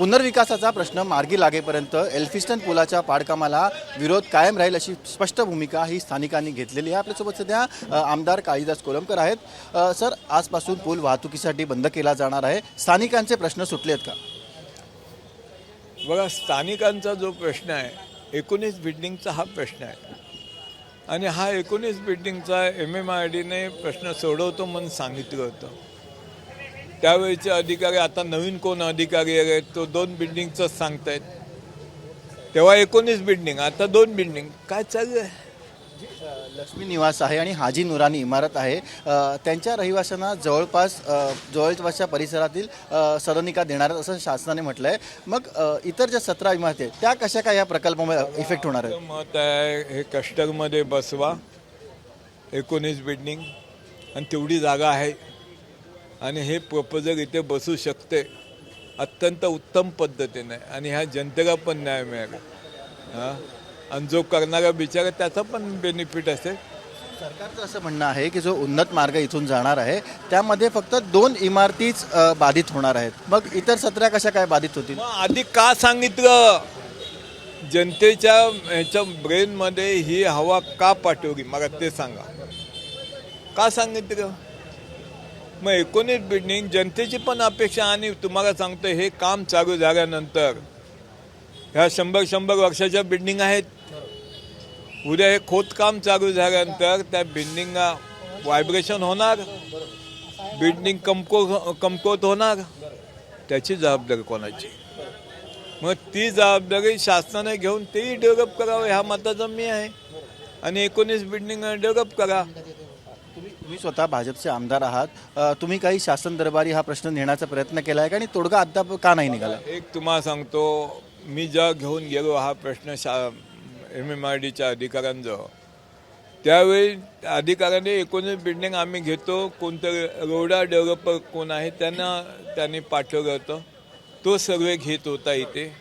पुनर्विकासाचा प्रश्न मार्गी लागेपर्यंत एल्फिस्टन पुलाच्या पाडकामाला विरोध कायम राहील अशी स्पष्ट भूमिका ही स्थानिकांनी घेतलेली आहे. आपल्यासोबत सध्या आमदार काळीदास कोलमकर आहेत. सर आजपासून पूल वाहतुकीसाठी बंद केला जाणार आहे. स्थानिकांचे प्रश्न सुटले आहेत का? बघा स्थानिकांचा जो प्रश्न आहे एकोणीस बिल्डिंगचा हा प्रश्न आहे. आणि हा एकोणीस बिल्डिंगचा एम एम आय डीने प्रश्न सोडवतो म्हणून सांगितलं होतं. त्यावेळेचे अधिकारी आता नवीन कोण अधिकारी आहेत तो दोन बिल्डिंगचंच सांगतायत. तेव्हा एकोणीस बिल्डिंग आता दोन बिल्डिंग काय चालू आहे? लक्ष्मी निवास आहे आणि हाजी नुरानी इमारत आहे. त्यांच्या रहिवाशांना जवळपास जवळपासच्या परिसरातील सदनिका देणार असं शासनाने म्हटलं आहे मग इतर ज्या सतरा इमारती आहेत त्या कशा काय या प्रकल्पामुळे इफेक्ट होणार माझं मत आहे हे कस्टरमध्ये बसवा. एकोणीस बिल्डिंग आणि तेवढी जागा आहे. आणि हे प्रपोजल इथे बसू शकते. अत्यंत उत्तम पद्धतीने. आणि ह्या जनतेला पण न्याय मिळेल. हां? आणि जो करणारा बिचारा त्याचा पण बेनिफिट असेल. सरकारचं असं म्हणणं आहे की जो उन्नत मार्ग इथून जाणार आहे त्यामध्ये फक्त दोन इमारतीच अ, बाधित होणार आहेत. मग इतर सतरा कशा काय बाधित होतील? मग आधी का सांगितलं? जनतेच्या ह्याच्या ब्रेनमध्ये ही हवा का पाठवली? मला ते सांगा. का सांगितलं? मग एकोणीस बिल्डिंग जनतेची पण अपेक्षा आणि तुम्हाला सांगतो हे काम चालू झाल्यानंतर ह्या शंभर शंभर वर्षाच्या बिल्डिंग आहेत. उद्या हे खोदकाम चालू झाल्यानंतर त्या बिल्डिंगला व्हायब्रेशन होणार. बिल्डिंग कमको कमकोत होणार. त्याची जबाबदारी कोणाची? मग ती जबाबदारी शासनाने घेऊन तेही डेव्हलप करावं ह्या मताचा मी आहे. आणि एकोणीस बिल्डिंग डेव्हलप करा. तुम्ही स्वतः भाजपचे आमदार आहात. तुम्ही काही शासन दरबारी हा प्रश्न नेण्याचा प्रयत्न केला आहे का? आणि तोडगा अद्याप का नाही निघाला? एक तुम्हाला सांगतो मी ज्या घेऊन गेलो हा प्रश्न शा एम एम आर डीच्या अधिकाऱ्यांजवळ. त्यावेळी अधिकाऱ्यांनी एकोणीस बिल्डिंग आम्ही घेतो कोणतं रोडा डेव्हलपर कोण आहे त्यांना त्यांनी पाठवलं होतं. तो सर्वे घेत होता इथे.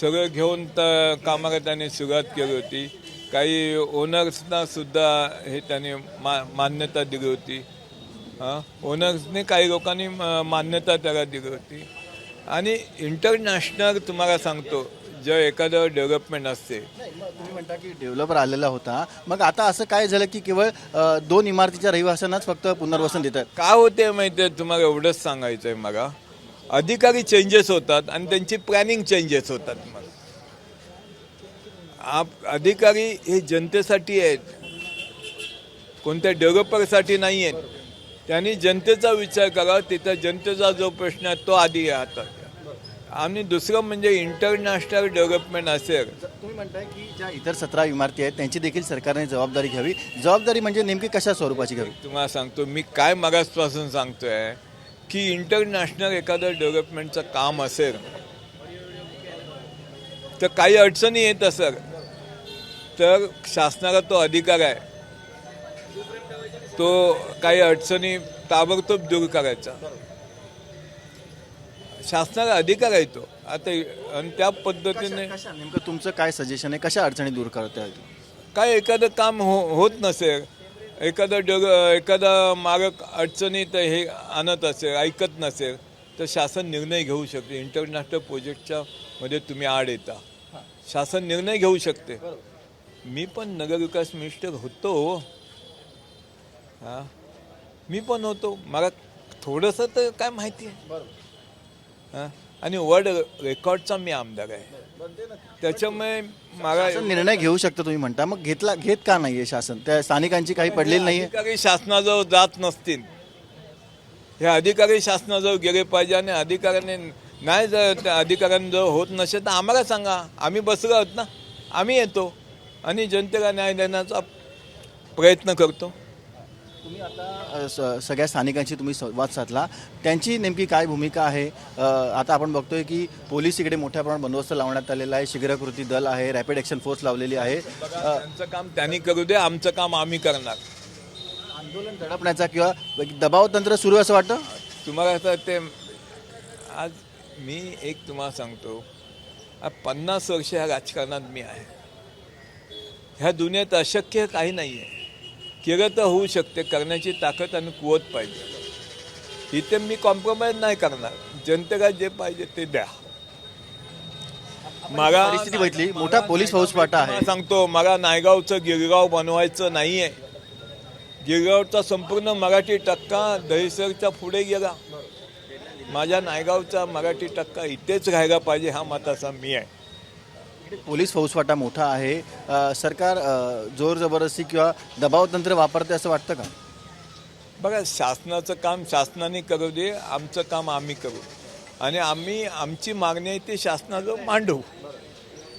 सगळं घेऊन तर कामाला त्यांनी सुरुवात केली होती. काही ओनर्सना सुद्धा हे त्यांनी मा मान्यता दिली होती. हां? ओनर्सने काही लोकांनी मान्यता त्याला दिली होती. आणि इंटरनॅशनल तुम्हाला सांगतो जेव्हा एखादं डेव्हलपमेंट असते. तुम्ही म्हणता की डेव्हलपर आलेला होता. मग आता असं काय झालं की केवळ दोन इमारतीच्या रहिवाशांनाच फक्त पुनर्वसन देतात? का होते माहिती आहे तुम्हाला एवढंच सांगायचं आहे मला. अधिकारी चेंजेस होतात आणि त्यांची प्लॅनिंग चेंजेस होतात मग आप अधिकारी हे जनतेसाठी आहेत. कोणत्या डेव्हलपरसाठी नाही आहेत. त्यांनी जनतेचा विचार करा तिथं जनतेचा जो प्रश्न आहे तो आधी हातात घ्या. आणि दुसरं म्हणजे इंटरनॅशनल डेव्हलपमेंट असेल. तुम्ही म्हणताय की ज्या इतर सतरा इमारती आहेत त्यांची देखील सरकारने जबाबदारी घ्यावी. जबाबदारी म्हणजे नेमकी कशा स्वरूपाची घ्यावी? तुम्हाला सांगतो मी काय मागासपासून सांगतोय की इंटरनॅशनल एखादं डेव्हलपमेंटचं काम असेल तर काही अडचणी येत असेल. तर शासनाला तो अधिकार आहे. तो काही अडचणी ताबडतोब दूर करायचा. शासनाला अधिकार आहे तो. आता आणि त्या पद्धतीने कशा नेमकं तुमचं काय सजेशन आहे? कशा अडचणी दूर करता येतील? काय एखादं काम हो होत नसेल एखादं डग एखादा मारक अडचणीत हे आणत असेल ऐकत नसेल तर शासन निर्णय घेऊ शकते. इंटरनॅशनल प्रोजेक्टच्या मध्ये तुम्ही आड येता. शासन निर्णय घेऊ शकते. मी पण नगरविकास मिनिस्टर होतो. हां? मी पण होतो. मला थोडंसं तर काय माहिती आहे. हां? आणि वर्ल्ड रेकॉर्डचा मी आमदार आहे. त्याच्यामुळे मला निर्णय घेऊ शकतं तुम्ही म्हणता. मग घेतला घेत का नाहीये शासन? त्या स्थानिकांची काही पडलेली नाहीये? अधिकारी शासनाजवळ जात नसतील. हे अधिकारी शासनाजवळ गेले पाहिजे आणि अधिकाऱ्याने नाही जर त्या अधिकाऱ्यांजवळ होत नसेल तर आम्हाला सांगा. आम्ही बसलो आहोत ना. आम्ही येतो. आणि जनतेला न्याय देण्याचा प्रयत्न करतो. तुम्ही आता स- सगळ्या स्थानिकांशी तुम्ही संवाद साधला. त्यांची नेमकी काय भूमिका आहे? आता आपण बघतोय की पोलीस इकडे मोठ्या प्रमाणात बंदोबस्त लावण्यात आलेला आहे. शिबिराकृती दल आहे रॅपिड ॲक्शन फोर्स लावलेली आहे. त्यांचं काम त्यांनी करू दे आमचं काम आम्ही करणार. आंदोलन दडपण्याचा किंवा दबाव तंत्र सुरू असं वाटतं? तुम्हाला आता ते आज मी एक तुम्हाला सांगतो. पन्नास वर्ष ह्या राजकारणात मी आहे. ह्या दुनियेत अशक्य काही नाही आहे केलं तर होऊ शकते करण्याची ताकद आणि कुवत पाहिजे. इथे मी कॉम्प्रोमाइज नाही करणार. जनतेला जे पाहिजे ते द्या. मला परिस्थिती बघितली. मोठा पोलीस फौजफाटा आहे. सांगतो मला नायगावचं गिरगाव बनवायचं नाही आहे गिरगावचा संपूर्ण मराठी टक्का दहिसरच्या पुढे गेला. माझ्या नायगावचा मराठी टक्का इथेच राहायला पाहिजे हा मताचा मी आहे. पोलीस फौजफाटा मोठा आहे. सरकार जोर जबरदस्ती किंवा दबाव तंत्र वापरते असं वाटतं का? बघा शासनाचं काम शासनाने करू दे आमचं काम आम्ही करू. आणि आम्ही आमची मागणी आहे ती शासनाजवळ मांडवू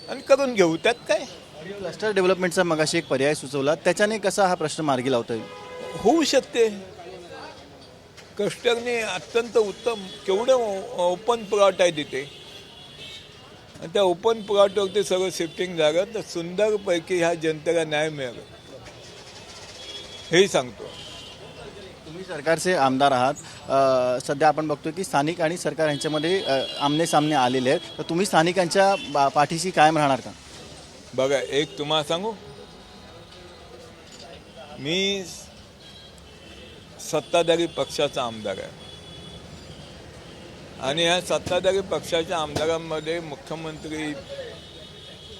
आणि करून घेऊ. त्यात काय? क्लस्टर डेव्हलपमेंटचा मगाशी एक पर्याय सुचवला. त्याच्याने कसा हा प्रश्न मार्गी लावता येईल? होऊ शकते. कस्टरने अत्यंत उत्तम केवढं ओपन प्लॉट आहे तिथे. आणि त्या ओपन प्लॉटवरती सगळं शिफ्टिंग झालं तर सुंदरपैकी ह्या जनतेला न्याय मिळेल. हेही सांगतो. तुम्ही सरकारचे आमदार आहात. सध्या आपण बघतो की स्थानिक आणि सरकार यांच्यामध्ये आमने सामने आलेले आहेत. तर तुम्ही स्थानिकांच्या बा- पाठीशी कायम राहणार का? बघा एक तुम्हाला सांगू? मी सत्ताधारी पक्षाचा आमदार आहे. आणि या सत्ताधारी पक्षाच्या आमदारांमध्ये मुख्यमंत्री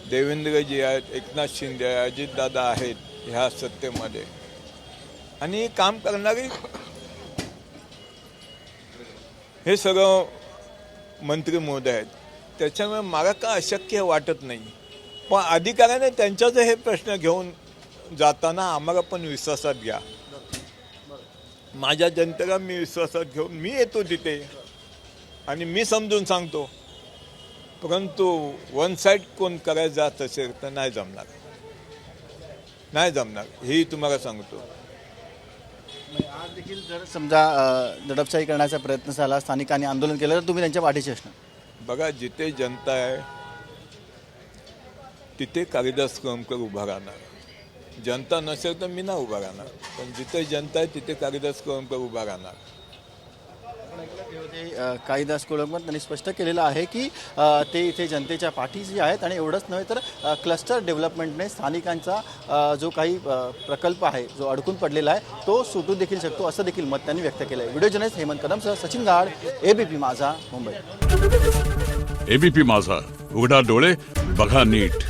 देवेंद्रजी आहेत एकनाथ शिंदे आहे, अजितदादा आहेत ह्या सत्तेमध्ये. आणि काम करणारी हे सगळं मंत्री महोदय आहेत. त्याच्यामुळे मला का अशक्य वाटत नाही. पण अधिकाऱ्याने त्यांच्याच हे प्रश्न घेऊन जाताना आम्हाला पण विश्वासात घ्या. माझ्या जनतेला मी विश्वासात घेऊन मी येतो तिथे. आणि मी समजून सांगतो परंतु वन साईड कोण करायला जात असेल तर नाही जमणार. नाही जमणार हेही तुम्हाला सांगतो. आज देखील जर समजा दडपशाही करण्याचा प्रयत्न झाला स्थानिकांनी आंदोलन केलं तर तुम्ही त्यांच्या पाठीशी असणार. बघा जिथे जनता आहे तिथे कालिदास कळमकर उभा राहणार. जनता नसेल तर मी ना उभा राहणार. पण जिथे जनता आहे तिथे कालिदास कळमकर उभा राहणार. कालिदास कोळंबकर त्यांनी स्पष्ट केलेलं आहे की ते इथे जनतेच्या पाठीशी आहेत आणि एवढंच नव्हे तर क्लस्टर डेव्हलपमेंटने स्थानिकांचा जो काही प्रकल्प आहे जो अडकून पडलेला आहे तो सुटू देखील शकतो असं देखील मत त्यांनी व्यक्त केलं आहे व्हिडिओ जर्नलिस्ट हेमंत कदमसह सचिन गाड एबीपी माझा मुंबई. एबीपी माझा उघडा डोळे बघा नीट.